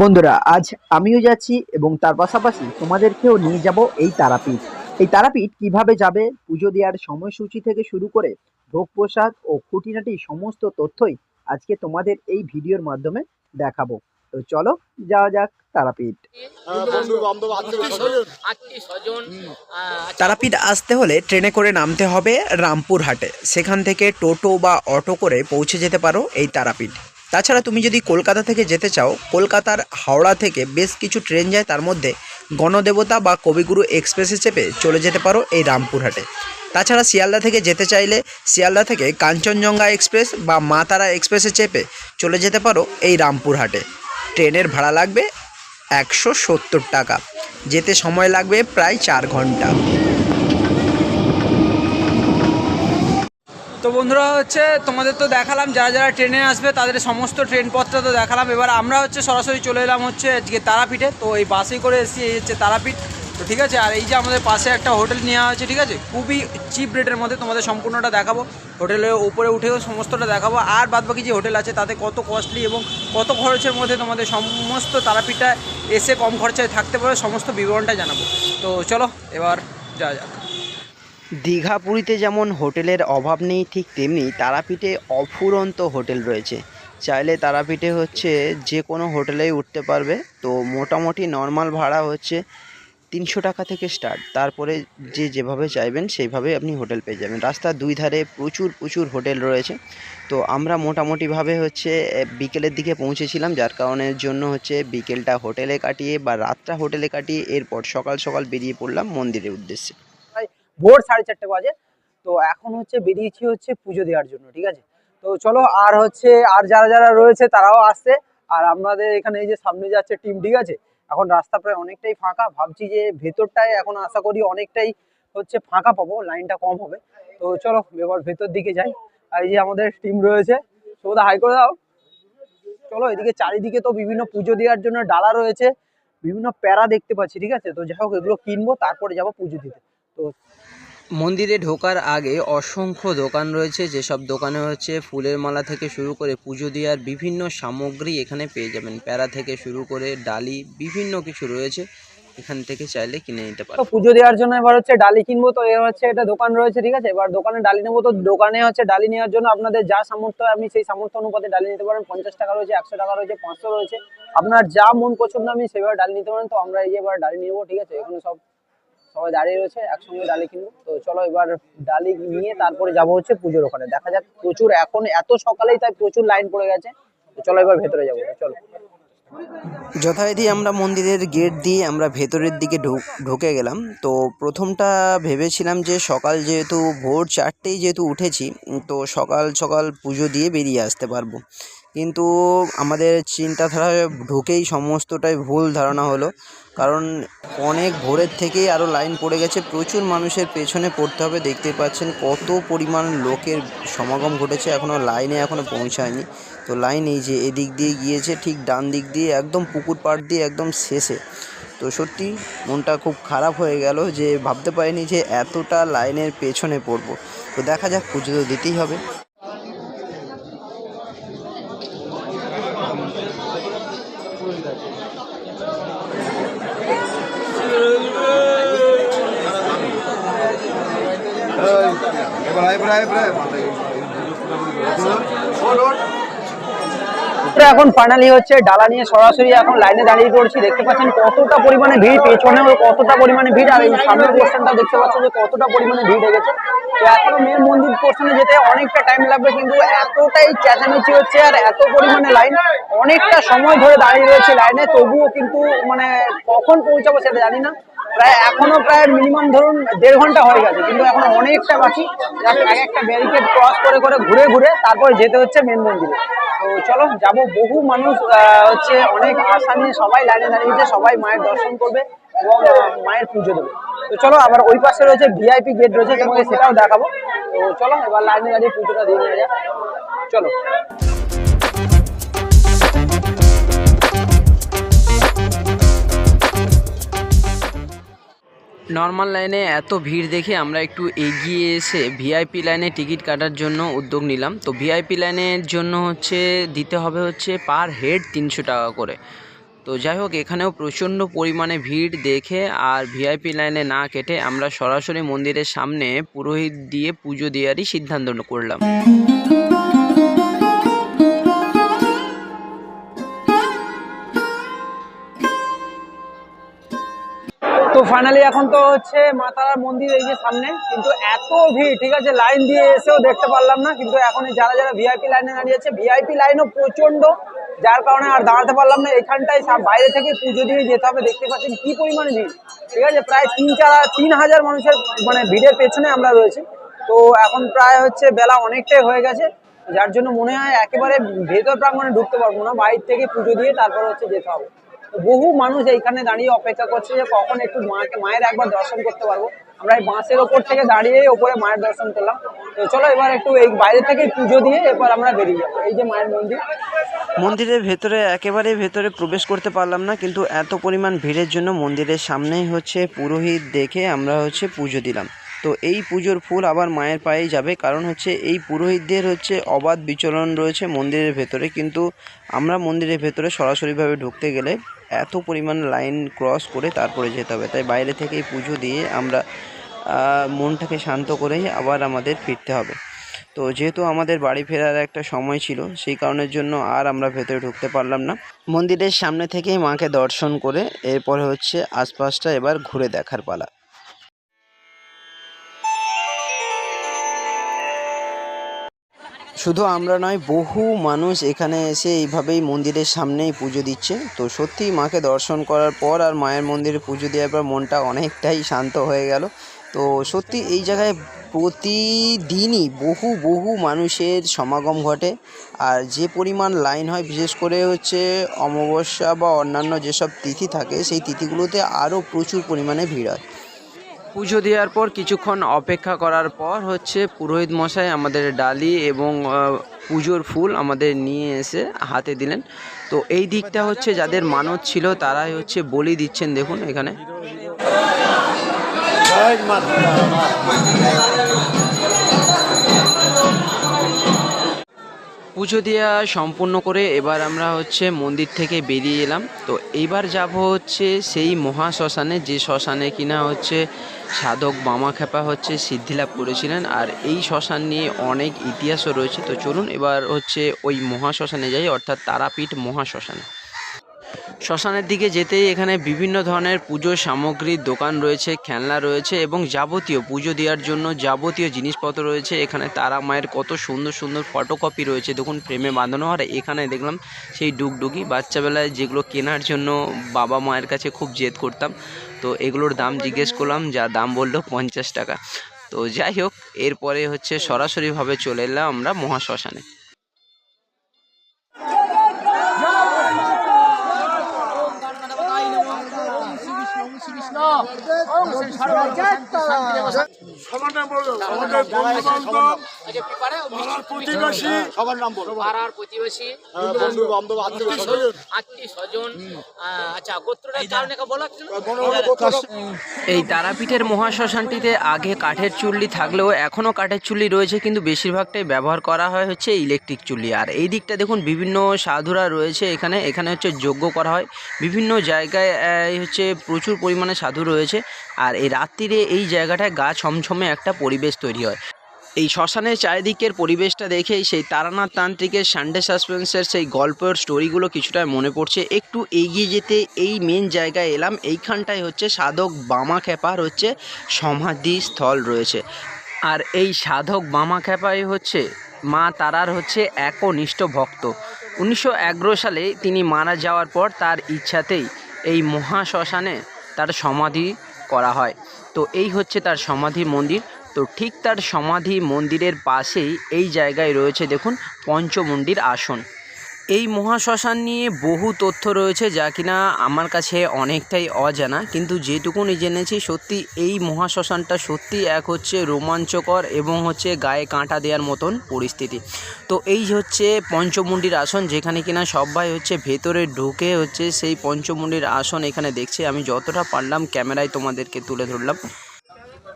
বন্ধুরা, আজ আমিও যাচ্ছি এবং তার পাশাপাশি তোমাদেরকেও নিয়ে যাব এই তারাপীঠ। এই তারাপীঠ কীভাবে যাবে, পুজো দেওয়ার সময়সূচি থেকে শুরু করে ভোগ প্রসাদ ও খুঁটিনাটি সমস্ত তথ্যই আজকে তোমাদের এই ভিডিওর মাধ্যমে দেখাবো। তো চলো, যাওয়া যাক তারাপীঠ। তারাপীঠ আসতে হলে ট্রেনে করে নামতে হবে রামপুরহাটে। সেখান থেকে টোটো বা অটো করে পৌঁছে যেতে পারো এই তারাপীঠ। তাছাড়া তুমি যদি কলকাতা থেকে যেতে চাও, কলকাতার হাওড়া থেকে বেশ কিছু ট্রেন যায়, তার মধ্যে গণদেবতা বা কবিগুরু এক্সপ্রেসে চেপে চলে যেতে পারো এই রামপুরহাটে। তাছাড়া শিয়ালদা থেকে যেতে চাইলে শিয়ালদা থেকে কাঞ্চনজঙ্ঘা এক্সপ্রেস বা মা তারা এক্সপ্রেসে চেপে চলে যেতে পারো এই রামপুরহাটে। ট্রেনের ভাড়া লাগবে একশো সত্তর টাকা। যেতে সময় লাগবে প্রায় চার ঘণ্টা। তো বন্ধুরা হচ্ছে তোমাদের তো দেখালাম, যারা যারা ট্রেনে আসবে তাদের সমস্ত ট্রেন পথটা তো দেখালাম। এবার আমরা হচ্ছে সরাসরি চলে এলাম হচ্ছে আজকে তারাপীঠে। তো এই বাসেই করে এসেছি, এই হচ্ছে তারাপীঠ। তো ঠিক আছে, আর এই যে আমাদের পাশে একটা হোটেল নেওয়া হয়েছে, ঠিক আছে? খুবই চিপ রেটের মধ্যে তোমাদের সম্পূর্ণটা দেখাবো। হোটেলের উপরে উঠেও সমস্তটা দেখাবো। আর বাদবাকি যে হোটেল আছে, তাতে কত কস্টলি এবং কত খরচের মধ্যে তোমাদের সমস্ত তারাপীঠটা এসে কম খরচায় থাকতে পারে, সমস্ত বিবরণটা জানাব। তো চলো, এবার যা যাক। দীঘা পুরীতে যেমন হোটেলের অভাব নেই, ঠিক তেমনি তারাপীঠে অফুরন্ত হোটেল রয়েছে। চাইলে তারাপীঠে হচ্ছে যে কোনো হোটেলেই উঠতে পারবে। তো মোটামুটি নর্মাল ভাড়া হচ্ছে তিনশো টাকা থেকে স্টার্ট তারপরে যে যেভাবে চাইবেন, সেইভাবে আপনি হোটেল পেয়ে যাবেন। রাস্তার দুই ধারে প্রচুর প্রচুর হোটেল রয়েছে। তো আমরা মোটামুটিভাবে হচ্ছে বিকেলের দিকে পৌঁছেছিলাম, যার কারণের জন্য হচ্ছে বিকেলটা হোটেলে কাটিয়ে বা রাতটা হোটেলে কাটিয়ে এরপর সকাল সকাল বেরিয়ে পড়লাম মন্দিরের উদ্দেশ্যে। ভোর সাড়ে চারটে বাজে। তো এখন হচ্ছে বেরিয়েছি হচ্ছে পুজো দেওয়ার জন্য, ঠিক আছে? তো চলো, আর হচ্ছে, আর যারা যারা রয়েছে তারাও আসছে। আর আমাদের এখানে এই যে সামনে যাচ্ছে টিম ঠিক আছে? এখন রাস্তা প্রায় অনেকটাই ফাঁকা। ভাবছি যে ভেতরটায় এখন আশা করি অনেকটাই হচ্ছে ফাঁকা পাবো লাইনটা কম হবে। তো চলো, এবার ভেতর দিকে যাই। আর এই যে আমাদের টিম রয়েছে সৌদা হাই করে দাও। চলো, এদিকে চারিদিকে তো বিভিন্ন পুজো দেওয়ার জন্য ডালা রয়েছে। বিভিন্ন প্যারা দেখতে পাচ্ছি, ঠিক আছে? তো যাই হোক, এগুলো কিনবো, তারপরে যাব পুজো দিতে। তো মন্দিরে ঢোকার আগে অসংখ্য দোকান রয়েছে। যেসব দোকানে হচ্ছে ফুলের মালা থেকে শুরু করে পুজো দেওয়ার বিভিন্ন সামগ্রী এখানে পেয়ে যাবেন। প্যারা থেকে শুরু করে ডালি, বিভিন্ন কিছু রয়েছে। এখান থেকে চাইলে কিনে নিতে তো পারেন পুজো দেওয়ার জন্য এবার হচ্ছে ডালি কিনবো। তো এবার হচ্ছে এটা দোকান রয়েছে, ঠিক আছে? এবার দোকানে ডালি নেব। তো দোকানে হচ্ছে ডালি নেওয়ার জন্য আপনাদের যা সামর্থ্য আপনি সেই সামর্থ্য অনুপাতে ডালি নিতে পারেন। পঞ্চাশ টাকা রয়েছে, একশো টাকা রয়েছে, পাঁচশো রয়েছে। আপনার যা মন পছন্দ আপনি সেভাবে ডালি নিতে পারেন। তো আমরা এই যে এবার ডালি নেব, ঠিক আছে? এখানে সব সবাই দাঁড়িয়ে রয়েছে, একসঙ্গে ডালি কিনবো। তো চলো এবার ডালি নিয়ে তারপরে যাব হচ্ছে পুজোর ওখানে। দেখা যাক প্রচুর, এখন এত সকালেই তাই প্রচুর লাইন পড়ে গেছে। তো চলো এবার ভেতরে যাব চলো। যথারীতি আমরা মন্দিরের গেট দিয়ে আমরা ভেতরের দিকে ঢুক- গেলাম। তো প্রথমটা ভেবেছিলাম যে সকাল যেহেতু ভোর চারটেই যেহেতু উঠেছি, তো সকাল সকাল পুজো দিয়ে বেরিয়ে আসতে পারব। কিন্তু আমাদের চিন্তাধারা ঢুকেই সমস্তটাই ভুল ধারণা হলো। কারণ অনেক ভোরের থেকেই আরও লাইন পড়ে গেছে। প্রচুর মানুষের পেছনে পড়তে হবে। দেখতে পাচ্ছেন কত পরিমাণ লোকের সমাগম ঘটেছে। এখনও লাইনে এখনও পৌঁছায়নি। তো লাইন এই যে এদিক দিয়ে গিয়েছে, ঠিক ডান দিক দিয়ে, একদম পুকুর পাড় দিয়ে একদম শেষে। তো সত্যি মনটা খুব খারাপ হয়ে গেল যে ভাবতে পারিনি যে এতটা লাইনের পেছনে পড়ব। তো দেখা যাক, পুজো তো দিতেই হবে তো এখন ফাইনালি হচ্ছে ডালা নিয়ে সরাসরি এখন লাইনে দাঁড়িয়ে পড়ছি। দেখতে পাচ্ছেন কতটা পরিমাণে ভিড় পেছনেও কতটা পরিমাণে ভিড়, আর এই সামনের পোর্শনটা দেখতে পাচ্ছেন যে কতটা পরিমাণে ভিড় লেগেছে। তো এখনও মেন মন্দির পোর্শনে যেতে অনেকটা টাইম লাগবে, কিন্তু এতটাই চেঁচামেচি হচ্ছে আর এত পরিমাণে লাইন অনেকটা সময় ধরে দাঁড়িয়ে রয়েছে লাইনে তবুও কিন্তু মানে কখন পৌঁছাবো সেটা জানি না। প্রায় এখনও প্রায় মিনিমাম ধরুন দেড় ঘণ্টা হয়ে গেছে, কিন্তু এখন অনেকটা বাকি। এক একটা ব্যারিকেড ক্রস করে করে ঘুরে ঘুরে তারপর যেতে হচ্ছে মেন মন্দিরে। তো চলো, যাব। বহু মানুষ হচ্ছে অনেক আশা নিয়ে সবাই লাইনে দাঁড়িয়েছে সবাই মায়ের দর্শন করবে এবং মায়ের পুজো দেবে। তো চলো, আবার ওই পাশে রয়েছে ভিআইপি গেট রয়েছে, তোমাকে সেটাও দেখাবো। তো চলো, এবার লাইনে দাঁড়িয়ে পুজোটা দিয়ে নেওয়া যাক। চলো। নর্মাল লাইনে এত ভিড় দেখে আমরা একটু এগিয়ে এসে ভিআইপি লাইনে টিকিট কাটার জন্য উদ্যোগ নিলাম। তো ভিআইপি লাইনের জন্য হচ্ছে দিতে হবে হচ্ছে পার হেড তিনশো টাকা করে। তো যাই হোক, এখানেও প্রচণ্ড পরিমাণে ভিড় দেখে আর ভিআইপি লাইনে না কেটে আমরা সরাসরি মন্দিরের সামনে পুরোহিত দিয়ে পুজো দেওয়ারই সিদ্ধান্ত করলাম। তো ফাইনালি এখন তো হচ্ছে মা তারার মন্দির এই যে সামনে, কিন্তু এত ভিড়, ঠিক আছে? লাইন দিয়ে এসেও দেখতে পারলাম না, কিন্তু এখন যারা যারা ভিআইপি লাইনে দাঁড়িয়েছে ভিআইপি লাইনও প্রচণ্ড যার কারণে আর দাঁড়াতে পারলাম না। এখানটায় বাইরে থেকে পুজো দিয়ে যেতে হবে, দেখতে পাচ্ছেন কি পরিমাণে ভিড়, ঠিক আছে? প্রায় তিন চার, তিন হাজার মানুষের মানে ভিড়ের পেছনে আমরা রয়েছি। তো এখন প্রায় হচ্ছে বেলা অনেকটাই হয়ে গেছে, যার জন্য মনে হয় একেবারে ভেতর প্রাঙ্গণে ঢুকতে পারব না, বাইরে থেকে পুজো দিয়ে তারপর হচ্ছে যেতে হবে। বহু মানুষ এইখানে দাঁড়িয়ে অপেক্ষা করছে যে কখন একটু মাকে, মায়ের একবার দর্শন করতে পারব। আমরা এই বাঁশের ওপর থেকে দাঁড়িয়ে ওপরে মায়ের দর্শন করলাম। তো চলো এবার একটু এই বাইরে থেকে পুজো দিয়ে এরপর আমরা বেরিয়ে যাব। এই যে মায়ের মন্দির। মন্দিরের ভেতরে, একেবারে ভেতরে প্রবেশ করতে পারলাম না, কিন্তু এত পরিমাণ ভিড়ের জন্য মন্দিরের সামনেই হচ্ছে পুরোহিত দেখে আমরা হচ্ছে পুজো দিলাম। তো এই পুজোর ফুল আবার মায়ের পায়েই যাবে, কারণ হচ্ছে এই পুরোহিতদের হচ্ছে অবাধ বিচরণ রয়েছে মন্দিরের ভেতরে। কিন্তু আমরা মন্দিরের ভেতরে সরাসরিভাবে ঢুকতে গেলে এত পরিমাণ লাইন ক্রস করে তারপরে যেতে হবে। তাই বাইরে থেকেই পুজো দিয়ে আমরা মনটাকে শান্ত করেই আবার আমাদের ফিরতে হবে। তো যেহেতু আমাদের বাড়ি ফেরার একটা সময় ছিল, সেই কারণের জন্য আর আমরা ভেতরে ঢুকতে পারলাম না। মন্দিরের সামনে থেকেই মাকে দর্শন করে এরপরে হচ্ছে আশপাশটা এবার ঘুরে দেখার পালা। শুধু আমরা নয়, বহু মানুষ এখানে এসে এইভাবেই মন্দিরের সামনেই পুজো দিচ্ছে। তো সত্যিই মাকে দর্শন করার পর আর মায়ের মন্দিরে পুজো দেওয়ার পর মনটা অনেকটাই শান্ত হয়ে গেল। তো সত্যি এই জায়গায় প্রতিদিনই বহু বহু মানুষের সমাগম ঘটে। আর যে পরিমাণ লাইন হয়, বিশেষ করে হচ্ছে অমাবস্যা বা অন্যান্য যেসব তিথি থাকে, সেই তিথিগুলোতে আরও প্রচুর পরিমাণে ভিড় হয়। পুজো দেওয়ার পর কিছুক্ষণ অপেক্ষা করার পর হচ্ছে পুরোহিত মশাই আমাদের ডালি এবং পুজোর ফুল আমাদের নিয়ে এসে হাতে দিলেন। তো এই দিকটা হচ্ছে যাদের মানত ছিল তারাই হচ্ছে বলি দিচ্ছেন দেখুন এখানে। পুজো দেওয়া সম্পূর্ণ করে এবার আমরা হচ্ছে মন্দির থেকে বেরিয়ে এলাম। তো এইবার যাব হচ্ছে সেই মহা শ্মশানে, যে শ্মশানে কিনা হচ্ছে সাধক বামা খেপা হচ্ছে সিদ্ধিলাভ করেছিলেন। আর এই শ্মশান নিয়ে অনেক ইতিহাসও রয়েছে। তো চলুন এবার হচ্ছে ওই মহা শ্মশানে যাই, অর্থাৎ তারাপীঠ মহা শ্মশানে। শ্মশানের দিকে যেতেই এখানে বিভিন্ন ধরনের পুজো সামগ্রীর দোকান রয়েছে, খেলনা রয়েছে এবং যাবতীয় পুজো দেওয়ার জন্য যাবতীয় জিনিসপত্র রয়েছে। এখানে তারা মায়ের কত সুন্দর সুন্দর ফটোকপি রয়েছে। দেখুন ফ্রেমে বাঁধানো আর এখানে দেখলাম সেই ডুগডুগি। বাচ্চাবেলায় যেগুলো কেনার জন্য বাবা মায়ের কাছে খুব জেদ করতাম। তো এগুলোর দাম জিজ্ঞেস করলাম, যা দাম বলল পঞ্চাশ টাকা। তো যাই হোক, এরপরে হচ্ছে সরাসরিভাবে চলে এলাম আমরা মহাশ্মশানে। নাম বলো আমাদের বন্ধু বান্ধব প্রতিবেশী। সবার নাম বলো। পাড়ার প্রতিবেশী। বন্ধু বান্ধব আত্মীয় স্বজন। আত্মীয় স্বজন। আচ্ছা গোত্রটার কারণে বলা ছিল হলো কোথাও এই তারাপীঠের মহাশ্মশানটিতে আগে কাঠের চুল্লি থাকলেও এখনও কাঠের চুল্লি রয়েছে কিন্তু বেশিরভাগটাই ব্যবহার করা হয় হচ্ছে ইলেকট্রিক চুল্লি। আর এই দিকটা দেখুন বিভিন্ন সাধুরা রয়েছে এখানে। এখানে হচ্ছে যজ্ঞ করা হয়। বিভিন্ন জায়গায় হচ্ছে প্রচুর পরিমাণে সাধু রয়েছে। আর এই রাত্রিরে এই জায়গাটায় গা ছমছমে একটা পরিবেশ তৈরি হয়। এই শ্মশানের চারিদিকের পরিবেশটা দেখেই সেই তারানাথ তান্ত্রিকের সানডে সাসপেন্সের সেই গল্পের স্টোরিগুলো কিছুটা মনে পড়ছে। একটু এগিয়ে যেতে এই মেন জায়গায় এলাম। এইখানটায় হচ্ছে সাধক বামা খেপার হচ্ছে সমাধি স্থল রয়েছে। আর এই সাধক বামা খেপাই হচ্ছে মা তারার হচ্ছে একনিষ্ঠ ভক্ত। উনিশশো এগারো সালে তিনি মারা যাওয়ার পর তার ইচ্ছাতেই এই মহা শ্মশানে তার সমাধি করা হয়। তো এই হচ্ছে তার সমাধি মন্দির। তো ঠিক তার সমাধি মন্দিরের পাশেই এই জায়গায় রয়েছে দেখুন, পঞ্চমুণ্ডির আসন। এই মহাশ্মশান নিয়ে বহু তথ্য রয়েছে যা কিনা আমার কাছে অনেকটাই অজানা, কিন্তু যেটুকুনি জেনেছি সত্যি এই মহাশ্মশানটা সত্যি এক হচ্ছে রোমাঞ্চকর এবং হচ্ছে গায়ে কাঁটা দেওয়ার মতন পরিস্থিতি। তো এই হচ্ছে পঞ্চমুণ্ডির আসন যেখানে কিনা সবাই হচ্ছে ভেতরে ঢুকে হচ্ছে সেই পঞ্চমুণ্ডির আসন এখানে দেখছে। আমি যতটা পারলাম ক্যামেরায় তোমাদেরকে তুলে ধরলাম।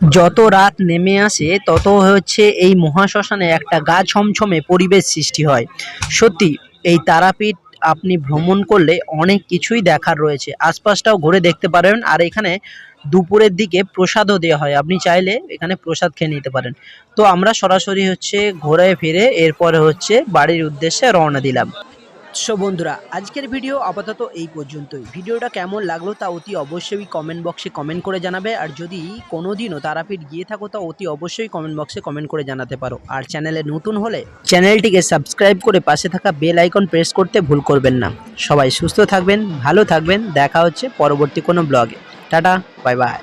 যত রাত নেমে আসে, তত হচ্ছে এই মহাশ্মশানে একটা গা ছমছমে পরিবেশ সৃষ্টি হয়। সত্যি, এই তারাপীঠ আপনি ভ্রমণ করলে অনেক কিছুই দেখার রয়েছে। আশপাশটাও ঘুরে দেখতে পারেন, আর এখানে দুপুরের দিকে প্রসাদও দেওয়া হয়। আপনি চাইলে এখানে প্রসাদ খেয়ে নিতে পারেন। তো আমরা সরাসরি হচ্ছে ঘোরায় ফিরে এরপরে হচ্ছে বাড়ির উদ্দেশ্যে রওনা দিলাম। সো বন্ধুরা, আজকের ভিডিও আপাতত এই পর্যন্তই। ভিডিওটা কেমন লাগল তা অতি অবশ্যই কমেন্ট বক্সে কমেন্ট করে জানাবে, আর যদি কোনোদিনও তারাপীঠ গিয়ে থাকো তা অতি অবশ্যই কমেন্ট বক্সে কমেন্ট করে জানাতে পারো। আর চ্যানেলে নতুন হলে চ্যানেলটিকে সাবস্ক্রাইব করে পাশে থাকা বেল আইকন প্রেস করতে ভুল করবেন না। সবাই সুস্থ থাকবেন, ভালো থাকবেন, দেখা হচ্ছে পরবর্তী কোনো ব্লগে টাটা বাই বাই